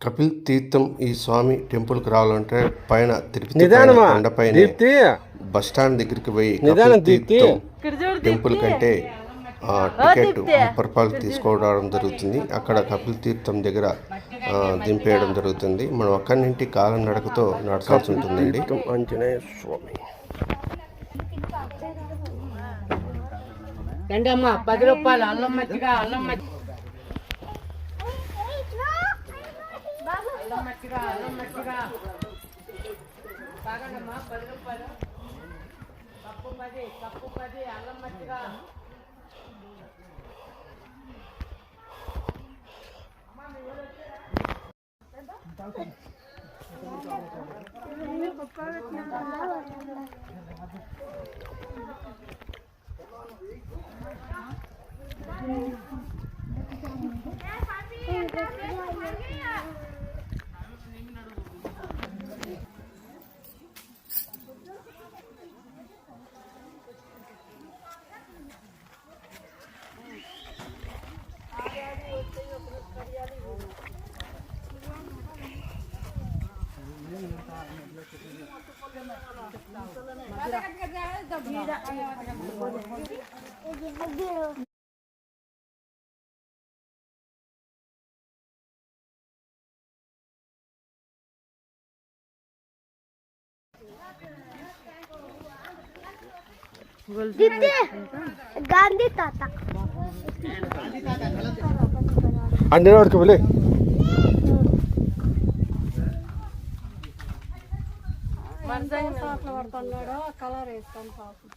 కపిల్ తీర్థం ఈ స్వామి టెంపుల్కి రావాలంటే పైన తిరుపతి కొండపైన బస్ స్టాండ్ దగ్గరికి పోయి కపిల్. తీర్థం టెంపుల్ కంటే ఆ, టికెట్ ముప్పై రూపాయలు తీసుకోవడం జరుగుతుంది. అక్కడ కపిల్ తీర్థం దగ్గర దింపేయడం జరుగుతుంది. మనం అక్కడి నుండి కాలం నడకతో నడచాల్సి ఉంటుందండి. ఆంజనేయ స్వామి. పది రూపాయలు అల్లం మజ్జిగ అల్లం మజ్జిగ. అల్లం మజ్జిగ అల్లం మజ్జిగ తాగండమ్మా పది రూపాయలు. కప్పు పది కప్పు పది అల్లం మజ్జిగ దిద్దే గాంధీ తాత అంజనా వాడికి వెళ్ళి పాటలు పడుతున్నాడు కలర్ వేస్తాను పాపం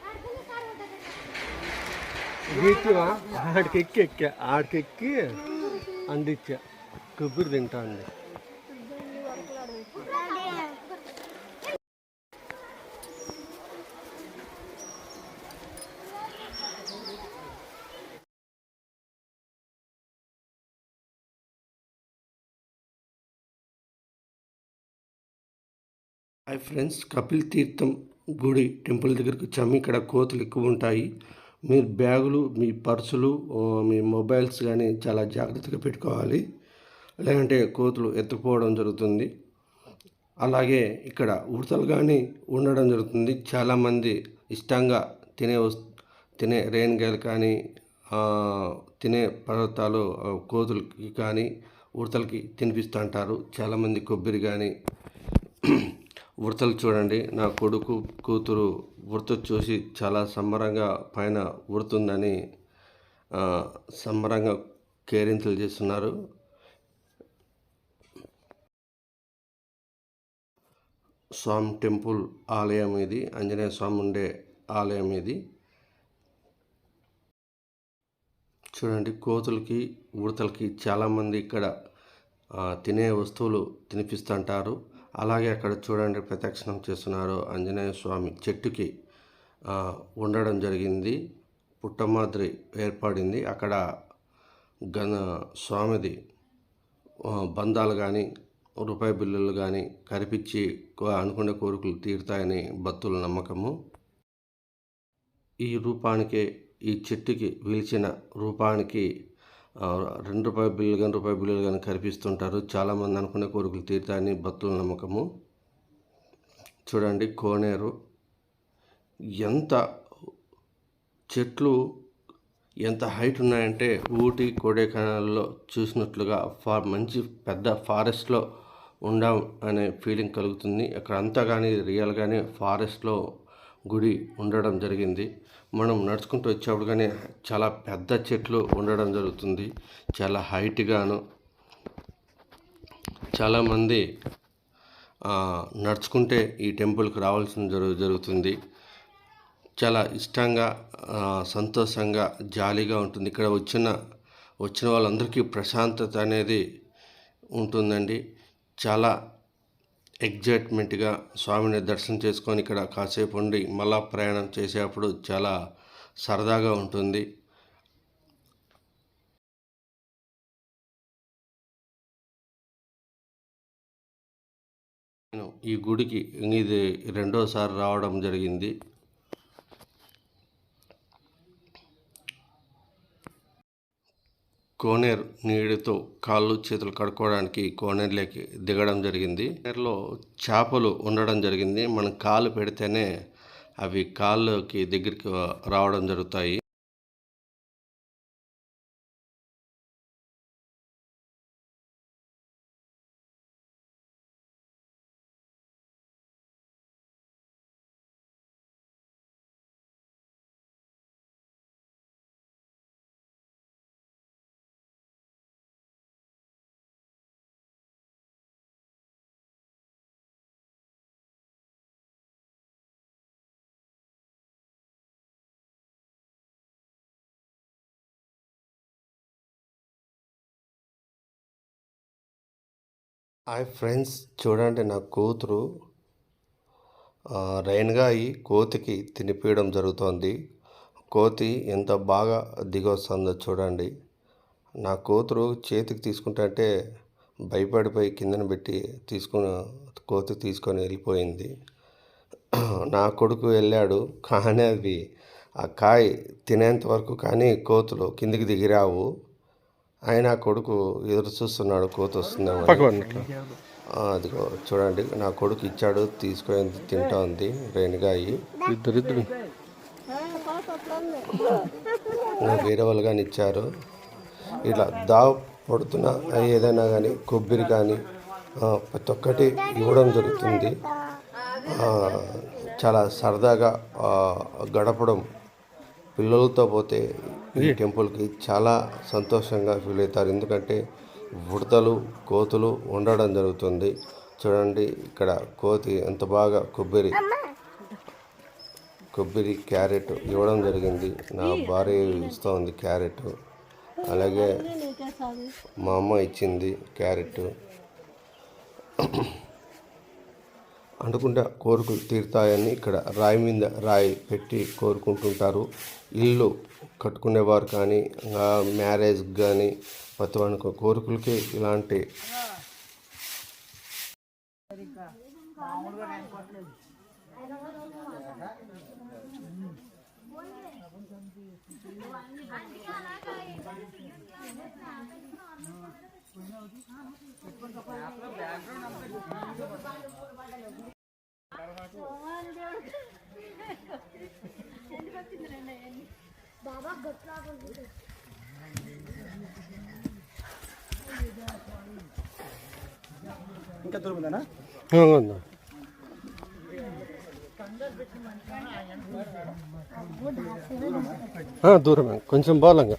పిల్ల ఆడికి ఎక్కి ఎక్కా ఆడికి ఎక్కి అందిచ్చా. కొబ్బరి తింటా అండి హాయ్ ఫ్రెండ్స్ కపిల్ తీర్థం గుడి టెంపుల్ దగ్గరకు వచ్చాము. ఇక్కడ కోతులు ఎక్కువ ఉంటాయి. మీ బ్యాగులు మీ పర్సులు మీ మొబైల్స్ కానీ చాలా జాగ్రత్తగా పెట్టుకోవాలి. లేదంటే కోతులు ఎత్తుకుపోవడం జరుగుతుంది. అలాగే ఇక్కడ ఉడతలు కానీ ఉండడం జరుగుతుంది. చాలామంది ఇష్టంగా తినే వస్తు తినే రేణిగాయలు కానీ తినే పదార్థాలు కోతులకి కానీ ఉడతలకి తినిపిస్తూ అంటారు. చాలామంది కొబ్బరి కానీ ఉడతలు చూడండి. నా కొడుకు కూతురు ఉడత చూసి చాలా సంబరంగా పైన ఉడుతుందని సంబరంగా కేరింతలు చేస్తున్నారు. స్వామి టెంపుల్ ఆలయం ఇది. ఆంజనేయ స్వామి ఉండే ఆలయం ఇది. చూడండి కోతులకి ఉడతలకి చాలామంది ఇక్కడ తినే వస్తువులు తినిపిస్తుంటారు. అలాగే అక్కడ చూడండి ప్రదక్షిణం చేస్తున్నారు ఆంజనేయ స్వామి చెట్టుకి ఉండడం జరిగింది. పుట్టమాద్రి ఏర్పడింది. అక్కడ గణ స్వామిది బంధాలు కానీ రూపాయి బిల్లులు కానీ కరిపించి అనుకునే కోరికలు తీరుతాయని భక్తుల నమ్మకము. ఈ రూపానికి ఈ చెట్టుకి విలిచిన రూపానికి రెండు రూపాయి బిల్లు కానీ రూపాయి బిల్లులు కానీ కనిపిస్తుంటారు చాలామంది అనుకునే కోరికలు తీరుతాయని భక్తుల నమ్మకము. చూడండి కోనేరు. ఎంత చెట్లు ఎంత హైట్ ఉన్నాయంటే ఊటీ కొడైకెనాల్లో చూసినట్లుగా ఫా మంచి పెద్ద ఫారెస్ట్లో ఉండం అనే ఫీలింగ్ కలుగుతుంది. అక్కడ అంతా కానీ రియల్గానే ఫారెస్ట్లో గుడి ఉండడం జరిగింది. మనం నడుచుకుంటూ వచ్చేప్పుడుగానే చాలా పెద్ద చెట్లు ఉండడం జరుగుతుంది. చాలా హైట్గాను చాలామంది నడుచుకుంటే ఈ టెంపుల్కి రావాల్సిన జరుగు జరుగుతుంది. చాలా ఇష్టంగా సంతోషంగా జాలీగా ఉంటుంది. ఇక్కడ వచ్చిన వచ్చిన వాళ్ళందరికీ ప్రశాంతత అనేది ఉంటుందండి. చాలా ఎగ్జైట్మెంట్గా స్వామిని దర్శనం చేసుకొని ఇక్కడ కాసేపు ఉండి మళ్ళా ప్రయాణం చేసేటప్పుడు చాలా సరదాగా ఉంటుంది. నేను ఈ గుడికి ఇది రెండోసారి రావడం జరిగింది. కోనేరు నీటితో కాళ్ళు చేతులు కడుక్కోవడానికి కోనేరులోకి దిగడం జరిగింది. కోనేరులో చేపలు ఉండడం జరిగింది. మనం కాలు పెడితేనే అవి కాళ్ళకి దగ్గరికి రావడం జరుగుతాయి. హాయ్ ఫ్రెండ్స్ చూడండి నా కూతురు రైన్గాయి రైన్గా అయి కోతికి తినిపించడం జరుగుతోంది. కోతి ఎంత బాగా దిగొస్తుందో చూడండి. నా కూతురు చేతికి తీసుకుంటే భయపడిపోయి కిందన పెట్టి తీసుకుని కోతి తీసుకొని వెళ్ళిపోయింది. నా కొడుకు వెళ్ళాడు కానీ అది ఆ కాయ తినేంత వరకు కానీ కోతులు కిందికి దిగిరావు. ఆయన కొడుకు ఎదురు చూస్తున్నాడు కోతి వస్తుందేమో అదిగో చూడండి నా కొడుకు ఇచ్చాడు తీసుకొని తింటా ఉంది రేణిగాయి. ఇద్దరు ఇద్దరు నాకు వేరే వాళ్ళు కానీ ఇచ్చారు. ఇట్లా దావ పడుతున్న ఏదైనా కానీ కొబ్బరి కానీ ప్రతి ఒక్కటి ఇవ్వడం జరుగుతుంది. చాలా సరదాగా గడపడం పిల్లలతో పోతే ఈ టెంపుల్కి చాలా సంతోషంగా ఫీల్ అవుతారు. ఎందుకంటే ఉడతలు కోతులు ఉండడం జరుగుతుంది. చూడండి ఇక్కడ కోతి ఎంత బాగా కొబ్బరి కొబ్బరి క్యారెట్ ఇవ్వడం జరిగింది. నా భార్య ఇస్తూ ఉంది క్యారెట్. అలాగే మా అమ్మ ఇచ్చింది క్యారెట్. అనుకుంటా కోరికలు తీరుతాయని ఇక్కడ రాయి మీద రాయి పెట్టి కోరుకుంటుంటారు. ఇల్లు కట్టుకునేవారు కానీ మ్యారేజ్ కానీ ప్రతి కోరికలకి ఇలాంటి బాబా గట్లా ఇంకా దూరం దూరమే. కొంచెం బాలంగా.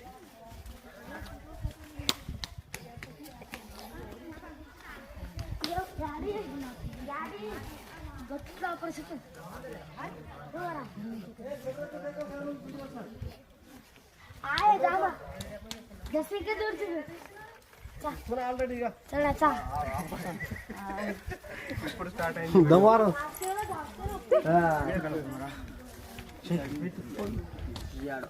ఇప్పుడు స్టార్ట్ అయింది. దవారు యాడో